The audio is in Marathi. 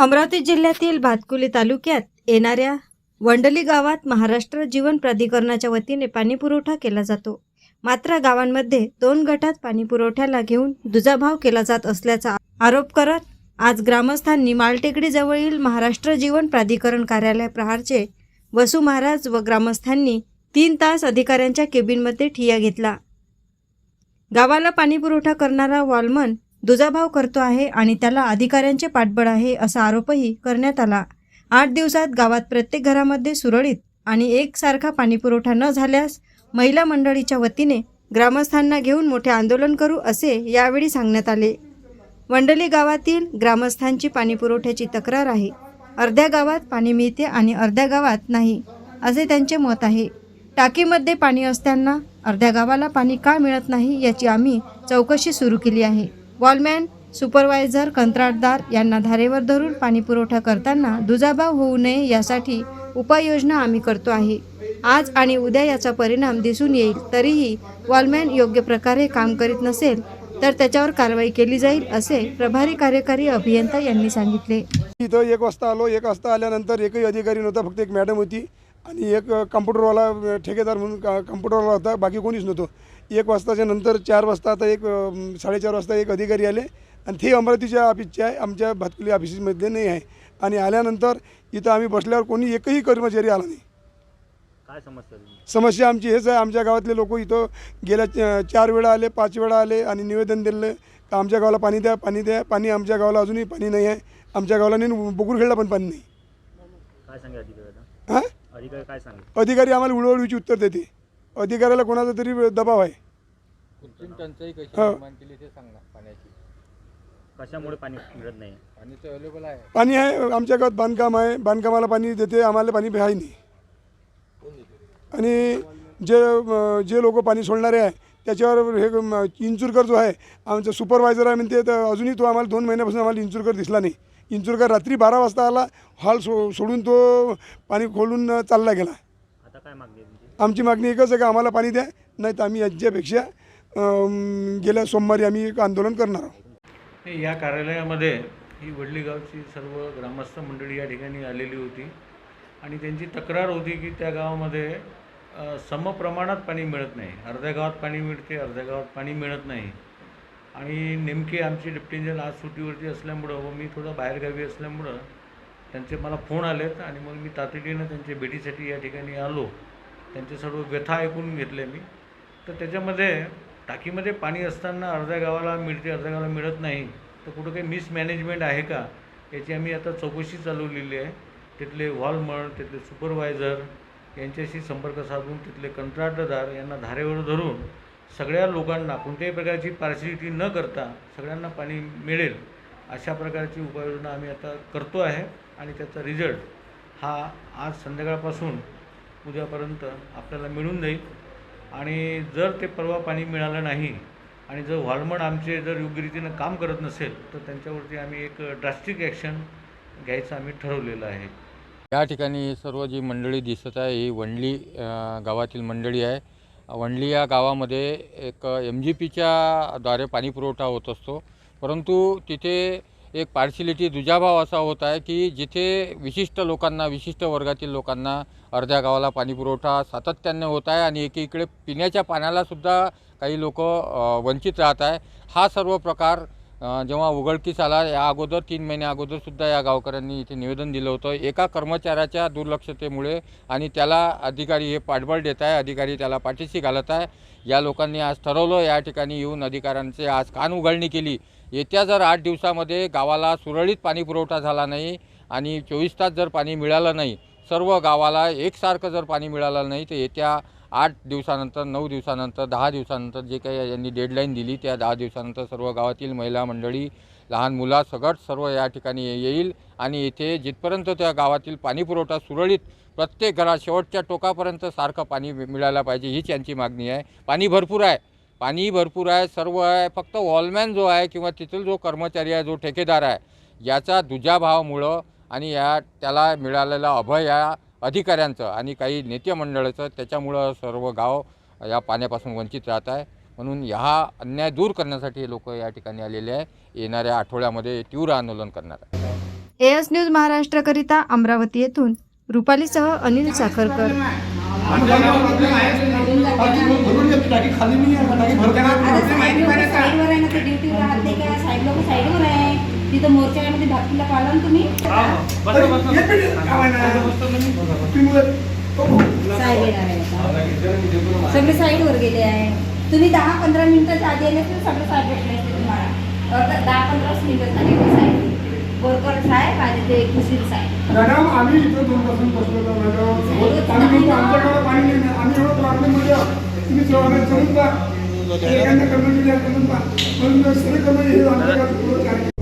अमरावती जिल्ह्यातील भातकुली तालुक्यात येणाऱ्या वंडली गावात महाराष्ट्र जीवन प्राधिकरणाच्या वतीने पाणीपुरवठा केला जातो. मात्र गावांमध्ये दोन गटात पाणीपुरवठ्याला घेऊन दुजाभाव केला जात असल्याचा आरोप करत आज ग्रामस्थांनी मालटेकडी जवळील महाराष्ट्र जीवन प्राधिकरण कार्यालय प्रहारचे वसू महाराज व ग्रामस्थांनी तीन तास अधिकाऱ्यांच्या केबिनमध्ये ठिया घेतला. गावाला पाणीपुरवठा करणारा वॉलमन दुजाभाव करतो आहे आणि त्याला अधिकाऱ्यांचे पाठबळ आहे असा आरोपही करण्यात आला. आठ दिवसात गावात प्रत्येक घरामध्ये सुरळीत आणि एकसारखा पाणीपुरवठा न झाल्यास महिला मंडळीच्या वतीने ग्रामस्थांना घेऊन मोठे आंदोलन करू असे यावेळी सांगण्यात आले. वंडली गावातील ग्रामस्थांची पाणीपुरवठ्याची तक्रार आहे. अर्ध्या गावात पाणी मिळते आणि अर्ध्या गावात नाही असे त्यांचे मत आहे. टाकीमध्ये पाणी असताना अर्ध्या गावाला पाणी का मिळत नाही याची आम्ही चौकशी सुरू केली आहे. वॉलमॅन सुपरवायझर कंत्राटदार यांना धारेवर धरून पाणीपुरवठा करताना दुजाभाव होऊ नये यासाठी उपाययोजना आम्ही करतो आहे. आज आणि उद्या याचा परिणाम दिसून येईल तरीही वॉलमॅन योग्य प्रकारे काम करीत नसेल तर त्याच्यावर कारवाई केली जाईल असे प्रभारी कार्यकारी अभियंता यांनी सांगितले. इथं एक वाजता आलो एक वाजता आल्यानंतर एकही अधिकारी नव्हता फक्त एक मॅडम होती आणि एक कम्प्युटरवाला ठेकेदार म्हणून का- कम्प्युटरवाला होता बाकी कोणीच नव्हतं. एक वाजताच्या नंतर चार वाजता आता एक साडेचार वाजता एक अधिकारी आले आणि ते अमरावतीच्या ऑफिसचे आहे आमच्या भातकुली ऑफिसमध्ये नाही आहे. आणि आल्यानंतर इथं आम्ही बसल्यावर कोणी एकही कर्मचारी आला नाही. काय समस्या समस्या आमची हेच आहे आमच्या गावातले लोक इथं गेल्या चार वेळा आले पाच वेळा आले आणि निवेदन दिलं. का आमच्या गावाला पाणी द्या पाणी द्या पाणी आमच्या गावाला अजूनही पाणी नाही आहे. आमच्या गावाला नाही बुकुरखेडला पण पाणी नाही. काय सांगे अधिकारी हां? अधिकारी काय सांगे? अधिकारी आम्हाला उडवडीची उत्तर देते अधिकाऱ्याला कोणाचा तरी दबाव आहे. कृत्रिम टंचाई कशी हो. निर्माण केली ते सांगा पाण्याची. कशामुळे पाणी मिळत नाही? पाणी तर अवेलेबल आहे. पाणी आहे आमच्या गावात बांधकाम आहे बांधकामाला पाणी देते आम्हाला पाणी आहे नाही. आणि जे अं, जे लोक पाणी सोडणारे आहे त्याच्यावर हे इंचुरकर जो आहे आमचा सुपरवायझर आहे म्हणते तर अजूनही तो आम्हाला दोन महिन्यापासून आम्हाला इंचुरकर दिसला नाही. इंचुरकर रात्री बारा वाजता आला हॉल सो सोडून तो पाणी खोलून अं, चालला गेला. आता काय मागणी आहे तुमची? आमची मागणी एकच आहे का आम्हाला पाणी द्या नाही तर आम्ही याच्यापेक्षा गेल्या सोमवारी आम्ही एक आंदोलन करणार आहोत. नाही, या कार्यालयामध्ये ही वडली गावची सर्व ग्रामस्थ मंडळी या ठिकाणी आलेली होती. आणि त्यांची तक्रार होती की त्या गावामध्ये समप्रमाणात पाणी मिळत नाही. अर्ध्या गावात पाणी मिळते अर्ध्या गावात पाणी मिळत नाही. आणि नेमके आमची डिप्टी इंजिनियर आज सुट्टीवरती असल्यामुळं व मी थोडं बाहेरगावी असल्यामुळं त्यांचे मला फोन आलेत आणि मग मी तातडीनं त्यांच्या भेटीसाठी या ठिकाणी आलो. त्यांचे सर्व व्यथा ऐकून घेतले मी. तर त्याच्यामध्ये टाकीमध्ये पाणी असताना अर्ध्या गावाला मिळते अर्ध्या गावाला मिळत नाही तर कुठं काही मिसमॅनेजमेंट आहे का? याची आम्ही आता चौकशी चालवलेली आहे. तिथले वॉलमन तिथले सुपरवायझर यांच्याशी संपर्क साधून तिथले कंत्राटदार यांना धारेवर धरून सगळ्या लोकांना कोणत्याही प्रकारची पार्शिलिटी न करता सगळ्यांना पाणी मिळेल अशा प्रकारची उपाययोजना आम्ही आता करतो आहे. आणि त्याचा रिझल्ट हा आज संध्याकाळपासून उद्यापर्यंत आपल्याला मिळून जाईल. आणि जर ते परवा पाणी मिळालं नाही आणि जर व्हॉल्मन आमचे जर योग्य रीतीनं काम करत नसेल तर त्यांच्यावरती आम्ही एक ड्रास्टिक ॲक्शन घ्यायचं आम्ही ठरवलेलं आहे. या ठिकाणी सर्व जी मंडळी दिसत आहे ही वंडली गावातील मंडळी आहे. वंडली या गावामध्ये एक एम जी पीच्या द्वारे पाणीपुरवठा होत असतो. परंतु तिथे एक पार्शिलिटी दुजाभाव असा होत आहे की जिथे विशिष्ट लोकांना विशिष्ट वर्गातील लोकांना अर्ध्या गावाला पाणीपुरवठा सातत्याने होत आहे आणि एकीकडे पिण्याच्या पाण्यालासुद्धा काही लोक वंचित राहत आहे. हा सर्व प्रकार जेव्हा उघडकीस आला या अगोदर तीन महिन्या अगोदरसुद्धा या गावकऱ्यांनी इथे निवेदन दिलं होतं. एका कर्मचाऱ्याच्या दुर्लक्षतेमुळे आणि त्याला अधिकारी हे पाठबळ देत आहे अधिकारी त्याला पाठीशी घालत आहे. या लोकांनी आज ठरवलं या ठिकाणी येऊन अधिकाऱ्यांचे आज कान उघडणी केली. येत्या जर आठ दिवसामध्ये गावाला सुरळीत पाणी पुरवठा झाला नाही आणि चोवीस तास जर पाणी मिळालं नाही सर्व गावाला एकसारखं जर पाणी मिळालं नाही तर येत्या आठ दिवसानंतर नऊ दिवसानंतर दहा दिवसानंतर जे काही यांनी डेडलाईन दिली त्या दहा दिवसानंतर सर्व गावातील महिला मंडळी लहान मुला सगट सर्व या ठिकाणी येईल आणि इथे जिथपर्यंत त्या गावातील पाणी पुरवठा सुरळीत प्रत्येक घरात शेवटच्या टोकापर्यंत सारखं पाणी मिळायला पाहिजे हीच यांची मागणी आहे. पाणी भरपूर आहे. पाणी भरपूर आहे सर्व आहे फक्त वॉलमॅन जो आहे किंवा तिथील जो कर्मचारी आहे जो ठेकेदार आहे याचा दुजाभावामुळं आणि या त्याला मिळालेला अभय या अधिकाऱ्यांचं आणि काही नेते मंडळाचं त्याच्यामुळं सर्व गाव या पाण्यापासून वंचित राहत आहे. म्हणून हा अन्याय दूर करण्यासाठी लोक या ठिकाणी आलेले आहे. येणाऱ्या आठवड्यामध्ये तीव्र आंदोलन करणार आहे. एस न्यूज महाराष्ट्रकरिता अमरावती येथून रुपालीसह अनिल साखरकर. आता साईड लोक साईडवर आहे ना ते ड्युटीवर राहत नाही का साईड लोक साईडवर आहे तिथं मोर्चामध्ये धाकटीला पाळला ना? तुम्ही साईड येणार आहे आता. सगळे साईडवर गेले आहे तुम्ही दहा पंधरा मिनिटाच्या आधी आले तर सगळे साईड भेटले असते तुम्हाला अर्धा दहा पंधराच मिनिटं झाले ते साईड बोरकर साहेब आणि ते कुशीर साहेब मॅडम आम्ही इथं दोन पासून बसलो होतो मॅडम ಸೇವೆಯನ್ನು ತುಂಬಾ. ಕಮಿಟಿ ಒಂದು ಸ್ಥಿರ ಕಮಿಟಿ